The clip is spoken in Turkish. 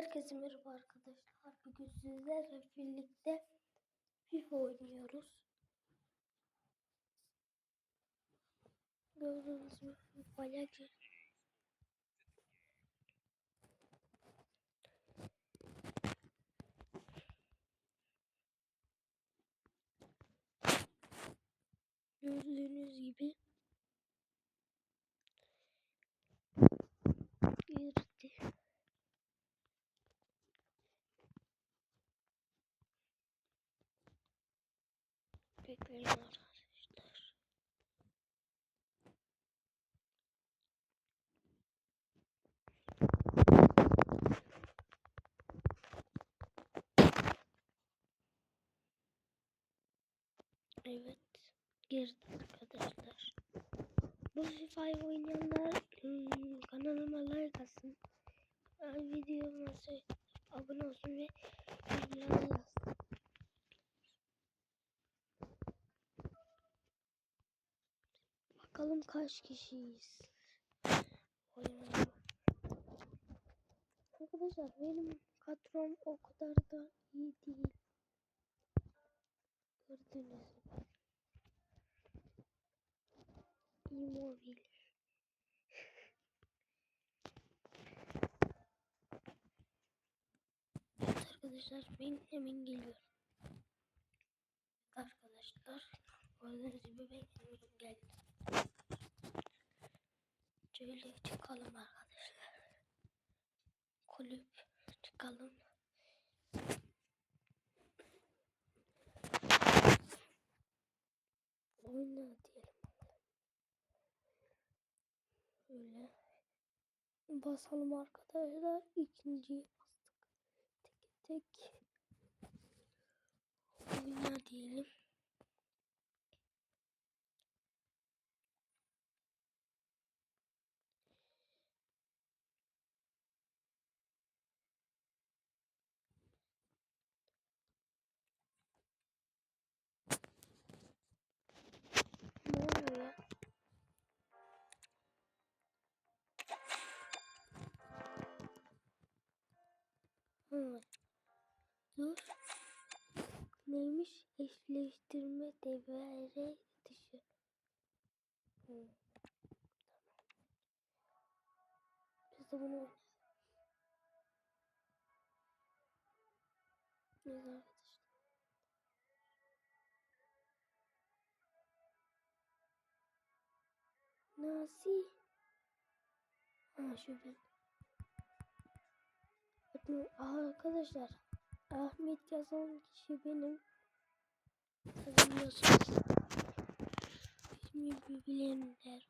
Herkese merhaba arkadaşlar. Bugün sizlerle birlikte FIFA oynuyoruz. Gördüğünüz gibi FIFA'ya gir. Gördüğünüz gibi girdi. Bekleyin arkadaşlar. Evet. Girdi arkadaşlar. Bu FIFA'yı oynayanlar ım, kanalıma like atsın. Videoma abone olsun ve yorumlara yazsın. Bakalım kaç kişiyiz. Arkadaşlar benim kadrom o kadar da iyi değil. Gördünüz mü? Immobile. Evet arkadaşlar ben hemen geliyorum. Arkadaşlar gördüğünüz gibi ben hemen geldim. Şöyle çıkalım arkadaşlar. Kulüp çıkalım. Oyna diyelim. Öyle. Basalım arkadaşlar. İkinciye bastık. Tek tek. Oyna diyelim. Hı. Dur. Neymiş? Eşleştirme devre dışı. Hı. Biz de bunu. Neyse arkadaşlar. Nasıl? Ha şu ben. Arkadaşlar. Ahmet yazan kişi benim. Tanımıyorsunuz. İsmi bilenler